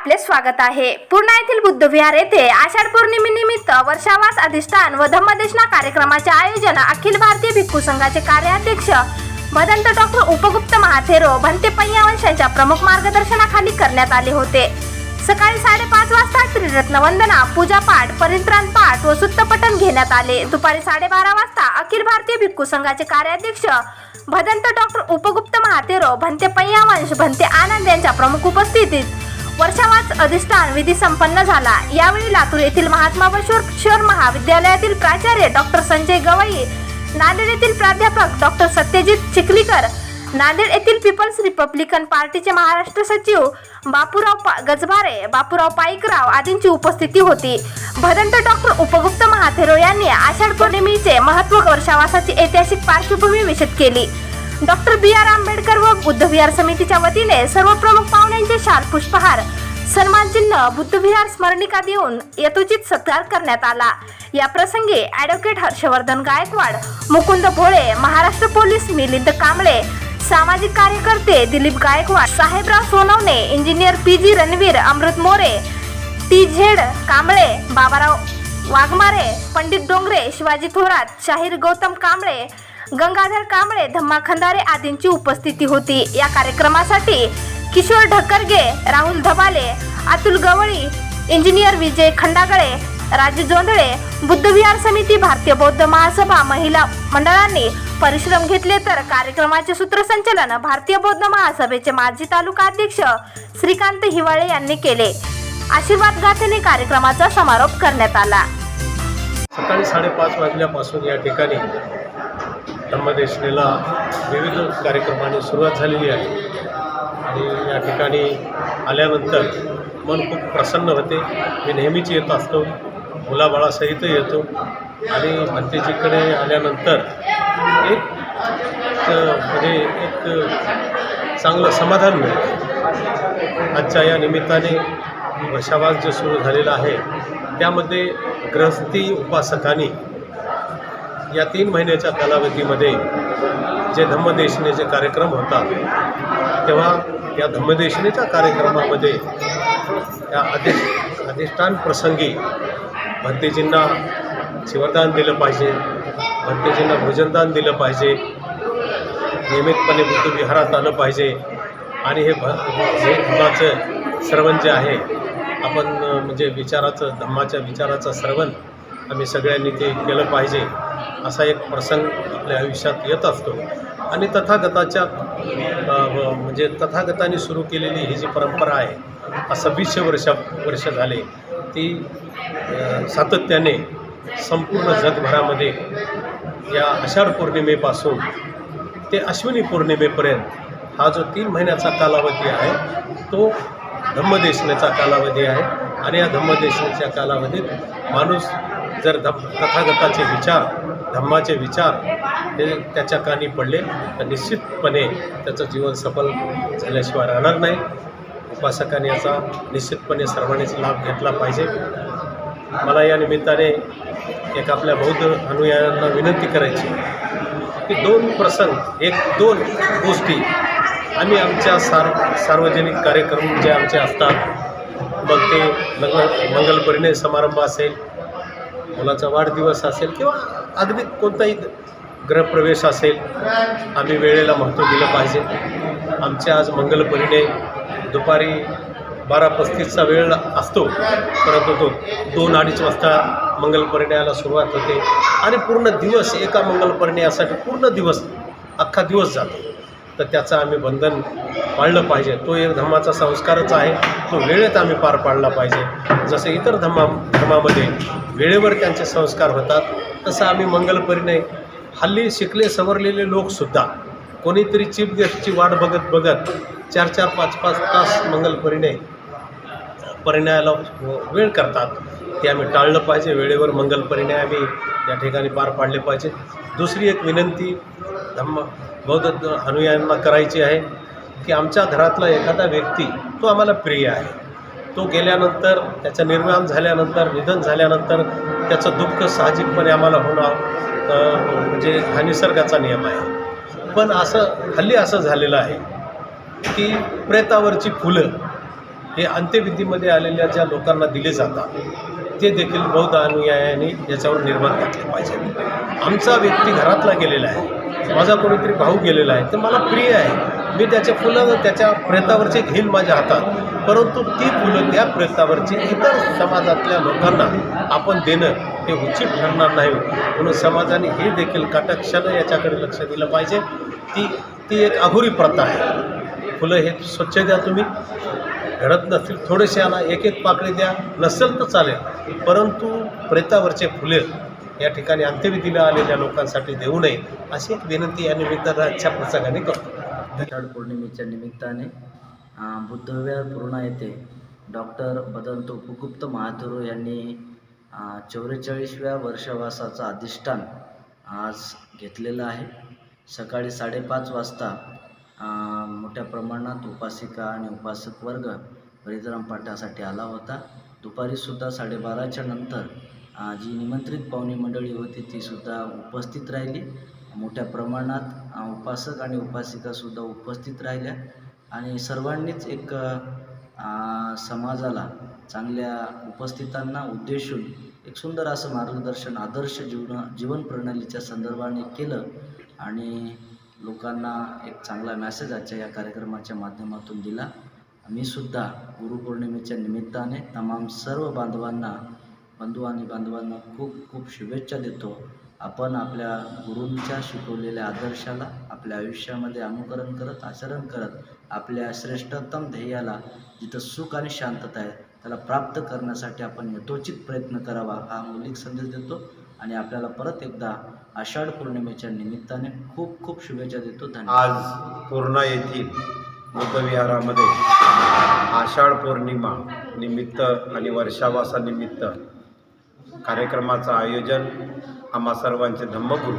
आपले स्वागत आहे. पूर्णा येथील बुद्धविहार येथे आषाढ पौर्णिमेनिमित्त वर्षावास अधिष्ठान व धम्मदेशना कार्यक्रमाचे आयोजन अखिल भारतीय भिक्खू संघाचे कार्याध्यक्ष भदंत डॉक्टर उपगुप्त महाथेरो भंते पय्यावंश यांच्या प्रमुख मार्गदर्शनाखाली करण्यात आले होते. सकाळी साडेपाच वाजता त्रिरत्न वंदना पूजापाठ परित्राण पाठ व सुत्तपठण घेण्यात आले. दुपारी साडेबारा वाजता अखिल भारतीय भिक्खू संघाचे कार्याध्यक्ष भदंत डॉक्टर उपगुप्त महातेरो भंते पय्यावंश भंते आनंद यांच्या प्रमुख उपस्थितीत वर्षावास अधिष्ठान विधी संपन्न झाला. यावेळी लातूर येथील महात्मा बशोर महाविद्यालयातील प्राचार्य डॉक्टर संजय गवई नांदेड येथील प्राध्यापक डॉक्टर सत्यजित चिखलीकर नांदेड येथील पीपल्स रिपब्लिकन पार्टीचे महाराष्ट्र सचिव बापूराव पा- गजभारे बापूराव पाईकराव आदींची उपस्थिती होती. भदंत डॉक्टर उपगुप्त महाथेरो यांनी आषाढ पौर्णिमेचे महत्त्व वर्षावासाची ऐतिहासिक पार्श्वभूमी विशद केली. डॉक्टर बी आर आंबेडकर व बुद्धविहार समितीच्या वतीने सर्व प्रमुख पाहुण्यांचे शाल पुष्पहार. सन्मान चिन्ह बुद्धविहार स्मरणिका देऊन यथोचित सत्कार करण्यात आला. या प्रसंगी ॲडव्होकेट हर्षवर्धन गायकवाड मुकुंद भोळे महाराष्ट्र पोलीस मिलिंद कांबळे सामाजिक कार्यकर्ते Dilip Gaikwad Sahebrao Sonawane engineer P G Ranveer Amrut More T Z Kamble Babarao Waghmare Pandit Dongre Shivaji Thorat शाहीर गौतम कांबळे गंगाधर कांबळे धम्मा खंदारे आदींची उपस्थिती होती. या कार्यक्रमासाठी किशोर ढक्करगे राहुल धबाले अतुल गवळी इंजिनियर विजय खंडागळे राजू जोंधळे बुद्धविहार समिती भारतीय बौद्ध महासभा महिला मंडळांनी परिश्रम घेतले तर कार्यक्रमाचे सूत्रसंचालन भारतीय बौद्ध महासभेचे माजी तालुका अध्यक्ष श्रीकांत हिवाळे यांनी केले. आशीर्वाद गाथेने कार्यक्रमाचा समारोप करण्यात आला. सकाळी साडेपाच वाजल्यापासून या ठिकाणी धम्मदेशनेला विविध कार्यक्रमाने सुरुवात झालेली आहे. आणि या ठिकाणी आल्यानंतर मन खूप प्रसन्न होते. मी नेहमीच येत असतो. मुलाबाळासहित येतो. आणि भंतेजीकडे आल्यानंतर एक म्हणजे एक चांगलं समाधान मिळतं. आजच्या या निमित्ताने वर्षावास जो सुरू झालेला आहे त्यामध्ये ग्रहस्थी उपासकांनी या तीन महिन्याच्या कालावधीमध्ये जे धम्मदेशनेचे कार्यक्रम होतात तेव्हा या धम्मदेशनेच्या कार्यक्रमामध्ये या अधिष अधिष्ठान प्रसंगी भंतेजींना शिवरदान दिलं पाहिजे भंतेजींना भोजनदान दिलं पाहिजे नियमितपणे बुद्धविहारात आलं पाहिजे. आणि हे भ हे धम्माचं श्रवण जे आहे आपण म्हणजे विचाराचं धम्माच्या विचाराचं श्रवण आम्ही सगळ्यांनी ते केलं पाहिजे. असा एक प्रसंग आपल्या आयुष्यात येत असतो. आणि तथागताच्या म्हणजे तथागताने सुरू केलेली ही जी परंपरा आहे सव्वीसशे वर्ष वर्ष झाले ती सातत्याने संपूर्ण जगभरामध्ये या आषाढ पौर्णिमेपासून ते अश्विनी पौर्णिमेपर्यंत हा जो तीन महिन्याचा कालावधी आहे तो धम्मदेशनेचा कालावधी आहे. आणि या धम्मदेशनेच्या कालावधीत माणूस जर धम तथागताचे विचार धम्माचे विचार हे त्याच्या कानी पडले. तर निश्चितपणे त्याचं जीवन सफल झाल्याशिवाय राहणार नाही. उपासकाने याचा निश्चितपणे सर्वांनीच लाभ घेतला पाहिजे. मला या निमित्ताने एक आपल्या बौद्ध अनुयायांना विनंती करायची की दोन प्रसंग एक दोन गोष्टी आम्ही आमच्या सार सार्वजनिक कार्यक्रम जे आमचे असतात मग ते मंगल मंगलपरिणय समारंभ असेल मुलाचा वाढदिवस असेल किंवा अगदी कोणताही गृहप्रवेश असेल आम्ही वेळेला महत्त्व दिलं पाहिजे. आमचे आज मंगलपरिणय दुपारी बारा पस्तीसचा वेळ असतो परंतु तो दोन अडीच वाजता मंगलपरिणयाला सुरुवात होते. आणि पूर्ण दिवस एका मंगलपरिणयासाठी पूर्ण दिवस अख्खा दिवस जातो. तर त्याचं आम्ही बंधन पाळलं पाहिजे. तो एक धर्माचा संस्कारच आहे. तो वेळेत आम्ही पार पाडला पाहिजे. जसं इतर धर्मा धर्मामध्ये वेळेवर त्यांचे संस्कार होतात तसं आम्ही मंगलपरिणय हल्ली शिकले सवरलेले लोकसुद्धा. कोणीतरी चीफ गेस्टची वाट बघत बघत चार चार पाच पाच तास मंगलपरिणय परिणयाला वेळ करतात. ते आम्ही टाळलं पाहिजे. वेळेवर मंगलपरिणय आम्ही या ठिकाणी पार पाडले पाहिजे. दुसरी एक विनंती धम्म बौद्ध अनुयायांना करायची आहे की आमच्या घरातला एखादा व्यक्ती तो आम्हाला प्रिय आहे. तो गेल्यानंतर त्याचं निर्माण झाल्यानंतर निधन झाल्यानंतर त्याचं दुःख साहजिकपणे आम्हाला होणार म्हणजे हा निसर्गाचा नियम आहे. पण असं हल्ली असं झालेलं आहे की प्रेतावरची फुलं हे अंत्यविधीमध्ये आलेल्या ज्या लोकांना दिले जातात ते देखील बौद्ध अनुयायाने याच्यावर निर्बंध घातले पाहिजे आमचा व्यक्ती घरातला गेलेला आहे माझा कोणीतरी भाऊ गेलेला आहे तर मला प्रिय आहे. मी त्याच्या फुलं त्याच्या प्रेतावरचे घेईल माझ्या हातात. परंतु ती फुलं त्या प्रेतावरची इतर समाजातल्या लोकांना आपण देणं हे उचित ठरणार नाही. म्हणून समाजाने हे देखील कटाक्षानं याच्याकडे लक्ष दिलं पाहिजे. ती ती एक अघोरी प्रथा आहे. फुलं हे स्वच्छ द्या तुम्ही. घडत नसतील थोडेसे आणा. एक एक पाकळी द्या. नसेल तर चालेल. परंतु प्रेतावरचे फुले या ठिकाणी अंत्यविधीला आलेल्या लोकांसाठी देऊ नये अशी एक विनंती या निमित्ताच्या प्रसंगाने करतो. आषाढ पौर्णिमेच्या निमित्ताने बुद्धव्या बुद्धविहार पूर्णा येथे डॉक्टर बदंत उपगुप्त महाथुरो यांनी चौवेचाळीसव्या वर्षवासाचं अधिष्ठान आज घेतलेलं आहे. सकाळी साडेपाच वाजता मोठ्या प्रमाणात उपासिका आणि उपासक वर्ग हरिद्राम पाठासाठी आला होता. दुपारीसुद्धा साडेबाराच्या नंतर जी निमंत्रित पाहुणी मंडळी होती तीसुद्धा उपस्थित राहिली. मोठ्या प्रमाणात उपासक आणि उपासिकासुद्धा उपस्थित राहिल्या. आणि सर्वांनीच एक समाजाला चांगल्या उपस्थितांना उद्देशून एक सुंदर असं मार्गदर्शन आदर्श जीवन जीवन प्रणालीच्या संदर्भाने केलं. आणि लोकांना एक चांगला मॅसेज आजच्या या कार्यक्रमाच्या माध्यमातून दिला. मी सुद्धा गुरुपौर्णिमेच्या निमित्ताने तमाम सर्व बांधवांना बंधू आणि बांधवांना खूप खूप शुभेच्छा देतो. आपण आपल्या गुरूंच्या शिकवलेल्या आदर्शाला आपल्या आयुष्यामध्ये अनुकरण करत आचरण करत आपल्या श्रेष्ठतम ध्येयाला जिथं सुख आणि शांतता आहे त्याला प्राप्त करण्यासाठी आपण यथोचित प्रयत्न करावा हा मौलिक संदेश देतो. आणि आपल्याला परत एकदा आषाढ पौर्णिमेच्या निमित्ताने खूप खूप शुभेच्छा देतो. धन्यवाद. आज पूर्णा येथील बुद्धविहारामध्ये आषाढ पौर्णिमा निमित्त आणि वर्षावासानिमित्त कार्यक्रमाचं आयोजन आम्हा सर्वांचे धम्मगुरू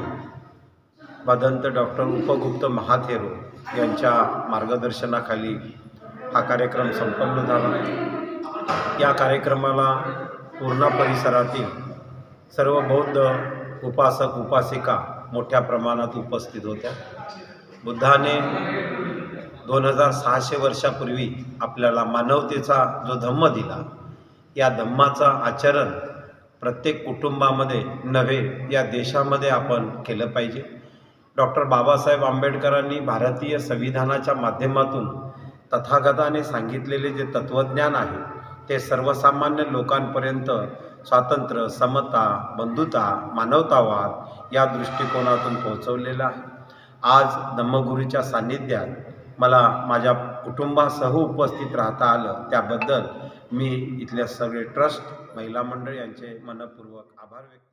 भदंत डॉक्टर उपगुप्त महाथेरो यांच्या मार्गदर्शनाखाली हा कार्यक्रम संपन्न झाला. या कार्यक्रमाला पूर्णा परिसरातील सर्व बौद्ध उपासक उपासिका मोठ्या प्रमाणात उपस्थित होत्या. बुद्धाने दोन हजार सहाशे वर्षापूर्वी आपल्याला मानवतेचा जो धम्म दिला या धम्माचा आचरण प्रत्येक कुटुंबामध्ये नव्हे या देशामध्ये आपण केलं पाहिजे. डॉक्टर बाबासाहेब आंबेडकरांनी भारतीय संविधानाच्या माध्यमातून तथागताने सांगितलेले जे तत्त्वज्ञान आहे ते सर्वसामान्य लोकांपर्यंत स्वातंत्र्य समता बंधुता मानवतावाद या दृष्टिकोनातून पोहोचवलेलं आहे. आज धम्मगुरूच्या सान्निध्यात मला माझ्या कुटुंबासह उपस्थित राहता आलं त्याबद्दल मी इथल्या सगळे ट्रस्ट महिला मंडळ यांचे मनपूर्वक आभार व्यक्त